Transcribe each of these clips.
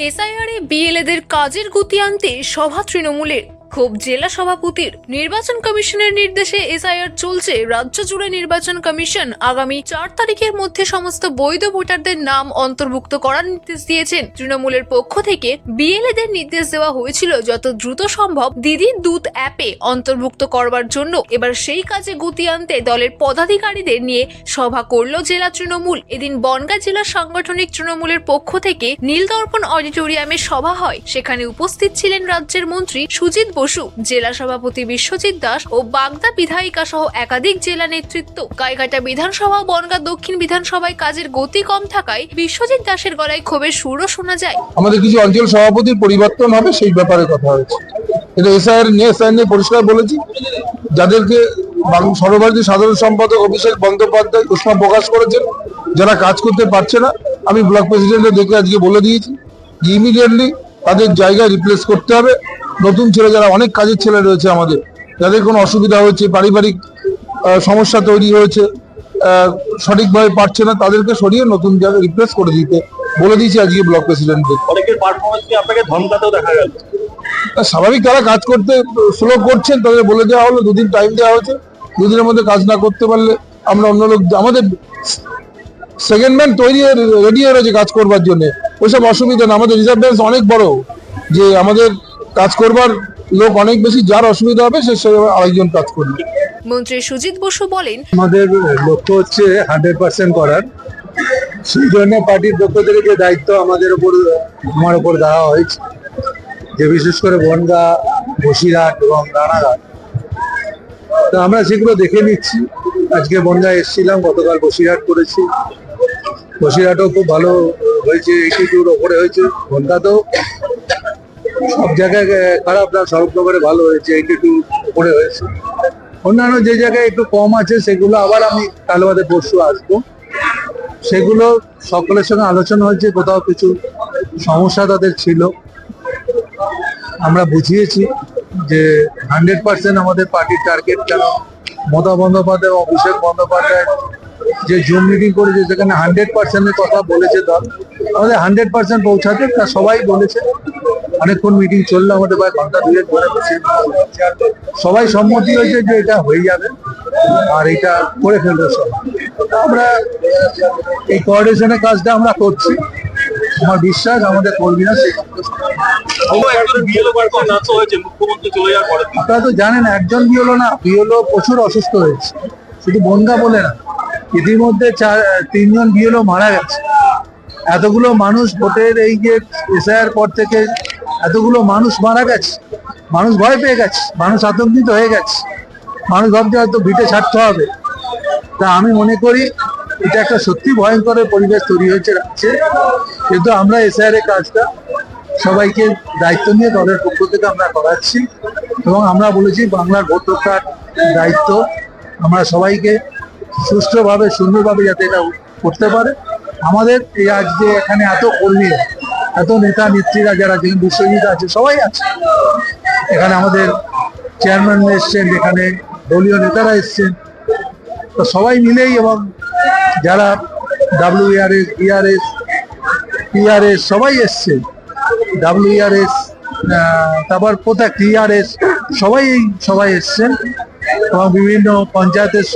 এসআইআরে বিএলএদের কাজের গতি আনতে সভা তৃণমূলের। ক্ষোভ জেলা সভাপতির নির্বাচন কমিশনের নির্দেশে এসআইআর চলছে। রাজ্য জুড়ে নির্বাচন কমিশন আগামী চার তারিখের মধ্যে সমস্ত বৈধ ভোটারদের নাম অন্তর্ভুক্ত করার নির্দেশ দিয়েছেন। তৃণমূলের পক্ষ থেকে বিএলএদের নির্দেশ দেওয়া হয়েছিল যত দ্রুত সম্ভব দিদির দূত অ্যাপে অন্তর্ভুক্ত করবার জন্য। এবার সেই কাজে গতি আনতে দলের পদাধিকারীদের নিয়ে সভা করল জেলা তৃণমূল। এদিন বনগাঁ জেলা সাংগঠনিক তৃণমূলের পক্ষ থেকে নীলদর্পণ অডিটোরিয়ামে সভা হয়। সেখানে উপস্থিত ছিলেন রাজ্যের মন্ত্রী সুজিত বসু, জেলা সভাপতি বিশ্বজিৎ দাস ও বাগদা বিধায়িকা সহ একাধিক জেলা নেতৃত্ব। গাইঘাটা বিধানসভা ও বনগাঁ দক্ষিণ বিধানসভায় কাজের গতি কম থাকায় বিশ্বজিৎ দাসের গলায় ক্ষোভের সুরও শোনা যায়। আমাদের কিছু অঞ্চল সভাপতির পরিবর্তন হবে, সেই ব্যাপারে কথা হয়েছে। এটা এসআইআর নিয়ে এসআইআর নিয়ে পরিষ্কার বলেছি। যাদেরকে সর্বভারতীয় সাধারণ সম্পাদক অভিষেক বন্দ্যোপাধ্যায় উষ্মা প্রকাশ করেছেন, যারা কাজ করতে পারছে না, আমি ব্লক প্রেসিডেন্টকে দেখে আজকে বলে দিয়েছি ইমিডিয়েটলি তাদের জায়গায় রিপ্লেস করতে হবে। নতুন ছেলে যারা অনেক কাজের ছেলে রয়েছে আমাদের যাদের কোনো অসুবিধা হয়েছে পারিবারিক সমস্যা তৈরি হয়েছে সঠিকভাবে পারছে না তাদেরকে সরিয়ে নতুন জায়গায় রিপ্লেস করে দিতে বলে দিয়েছি আজকে ব্লক প্রেসিডেন্টকে অনেকের পারফরমেন্সকে আপনাকে ধমকাতেও দেখা গেল? স্বাভাবিক তারা কাজ করতে স্লো করছেন তাদের বলে দেওয়া হলো দুদিন টাইম দেওয়া হয়েছে দুদিনের মধ্যে কাজ না করতে পারলে আমরা অন্য লোক আমাদের সেকেন্ড ম্যান তৈরি রেডি হয়ে রয়েছে কাজ করবার জন্য। ওইসব অসুবিধা না আমাদের রিজার্ভ ব্যাংক অনেক বড় যে আমাদের কাজ করবার লোক অনেক বেশি যার অসুবিধা হবে সে সে আরেকজন কাজ করবে। মন্ত্রী সুজিত বসু বলেন আমাদের লক্ষ্য হচ্ছে হান্ড্রেড পার্সেন্ট করার। সেই জন্য পার্টির পক্ষ থেকে যে দায়িত্ব আমাদের উপর আমার উপর দেওয়া হয়েছে যে বিশেষ করে বনগা বসিরহাট এবং রানাঘাট। তো আমরা সেগুলো দেখে নিচ্ছি। আজকে বনগা এসেছিলাম গতকাল বসিরহাট করেছি। বসিরহাটও খুব ভালো হয়েছে এইটি ওপরে হয়েছে বনগাতেও। সব জায়গায় খারাপ না সর্বপ্রকারে ভালো হয়েছে এইটি একটু উপরে হয়েছে। অন্যান্য যে জায়গায় একটু কম আছে, সেগুলো আবার আমি কাল বাদে পরশু আসব। সেগুলো সকলের সঙ্গে আলোচনা হয়েছে, কোথাও কিছু সমস্যা তাদের ছিল। আমরা বুঝিয়েছি যে হান্ড্রেড পার্সেন্ট আমাদের পার্টির টার্গেট কেন? মমতা বন্দ্যোপাধ্যায়, অভিষেক বন্দ্যোপাধ্যায় যে জুম মিটিং করেছে, সেখানে হান্ড্রেড পার্সেন্টের কথা বলেছে দল। আমাদের হান্ড্রেড পার্সেন্ট পৌঁছাতে তা সবাই বলেছে। অনেকক্ষণ মিটিং চলল আমাদের প্রায় ঘণ্টা দুয়েক ধরে বসে সবাই সম্মতি হয়েছে যে এটা হয়ে যাবে আর এটা করে ফেলবে সব। আমরা এই কোঅর্ডিনেশনের কাজটা আমরা করছি। আমার বিশ্বাস আমাদের কর্মীরা পরে আপনারা তো জানেন একজন বিহলো না বিহলো প্রচুর অসুস্থ হয়েছে। শুধু বনগা বলে না ইতিমধ্যে চার তিনজন বিহলো মারা গেছে। এতগুলো মানুষ ভোটের এই যে এসআইআর পর থেকে এতগুলো মানুষ মারা গেছে। মানুষ ভয় পেয়ে গেছে। মানুষ আতঙ্কিত হয়ে গেছে। মানুষ ভাবছে হয়তো ভিটে ছাড়তে হবে। তা আমি মনে করি, এটা একটা সত্যি ভয়ঙ্কর পরিবেশ তৈরি হয়েছে রাজ্যে। কিন্তু আমরা এসআইআর এর কাজটা সবাইকে দায়িত্ব নিয়ে দলের পক্ষ থেকে আমরা করাচ্ছি। এবং আমরা বলেছি, বাংলার ভোট দায়িত্ব আমরা সবাইকে সুষ্ঠুভাবে, সুন্দরভাবে যাতে এটা করতে পারে। আমাদের এই আজ যে এখানে এত কর্মী এত নেতা নেত্রীরা যারা যেখানে বিশ্বজিৎ আছে, সবাই আছে। এখানে আমাদের চেয়ারম্যান এসছেন, এখানে দলীয় নেতারা এসছেন। তো সবাই মিলেই এবং যারা ডাব্লিউআরএস বিআরএস টিআরএস সবাই এসছে। ডাব্লিউআরএস তারপর কোথায় টিআরএস সবাই সবাই এসছেন। এবং বিভিন্ন পঞ্চায়েতের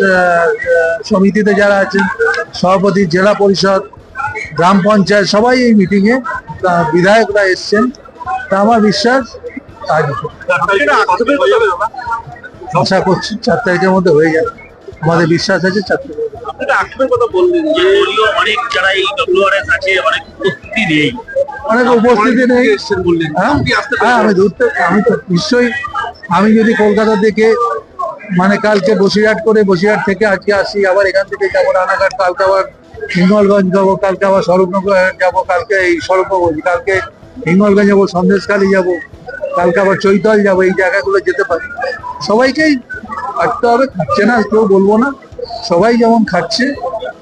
সমিতিতে যারা আছেন, সভাপতি, জেলা পরিষদ, গ্রাম পঞ্চায়েত, সবাই এই মিটিংয়ে বিধায়করা এসছেন তা আমার বিশ্বাস আশা করছি চার তারিখের মধ্যে হয়ে যাবে আমাদের বিশ্বাস আছে চার তারিখের কথা বললেন যে অনেক যারা এই ডব্লিউআরএস আছে অনেক উপস্থিতি নেই। অনেক উপস্থিতি নেই। বললেন। হ্যাঁ? হ্যাঁ আমি থেকে আমি তো নিশ্চয়ই আমি যদি কলকাতা থেকে মানে কালকে বসিরহাট করে বসিরহাট থেকে আজকে আসি আবার এখান থেকে যাব রানাঘাট কালকে আবার হিঙ্গলগঞ্জ যাব, কালকে আবার স্বরূপনগর যাব, কালকে এই স্বরূপনগর, কালকে হিঙ্গলগঞ্জ যাব, সন্দেশখালী যাব, কালকে আবার চৈতল যাব, এই জায়গাগুলো যেতে পারি। সবাইকেই খাটতে হবে খাচ্ছে না কেউ বলব না, সবাই যেমন খাচ্ছে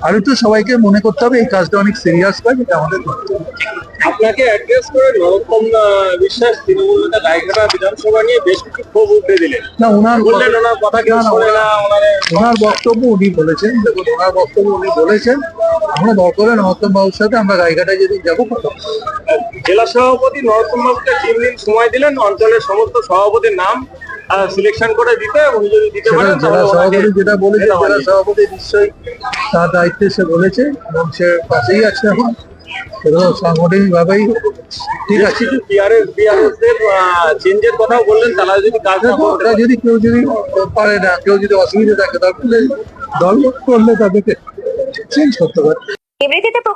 আর একটু সবাইকে মনে করতে হবে এই কাজটা অনেক সিরিয়াস কাজ এটা আমাদের। আপনাকে অ্যাড্রেস করে নরোত্তম বিশ্বাস তৃণমূল নেতা গাইঘাটা বিধানসভা নিয়ে বেশ কিছু ক্ষোভ উঠে দিলেন না ওনার বললেন ওনার কথা কেউ শোনে না ওনার বক্তব্য উনি বলেছেন দেখুন ওনার বক্তব্য উনি বলেছেন আমরা দরকার নরোত্তম বাবুর সাথে আমরা গাইঘাটায় যদি যাব জেলা সভাপতি নরোত্তম বাবুকে তিন দিন সময় দিলেন অঞ্চলের সমস্ত সভাপতির নাম সিলেকশন করে দিতে উনি যদি দিতে পারেন তাহলে সভাপতি যেটা বলেছে জেলা সভাপতি নিশ্চয়ই তার দায়িত্বে সে বলেছে এবং সে পাশেই আছে এখন। সেটা সাংগঠনিক ভাবেই ঠিক আছে। বিআরএস বিআরএস চেঞ্জের কথাও বললেন তারা যদি কাজ না দেখো, যদি কেউ যদি পারে না কেউ যদি অসুবিধা থাকে তাহলে দল করলে তাদেরকে চেঞ্জ করতে পারে। বিবৃতিতে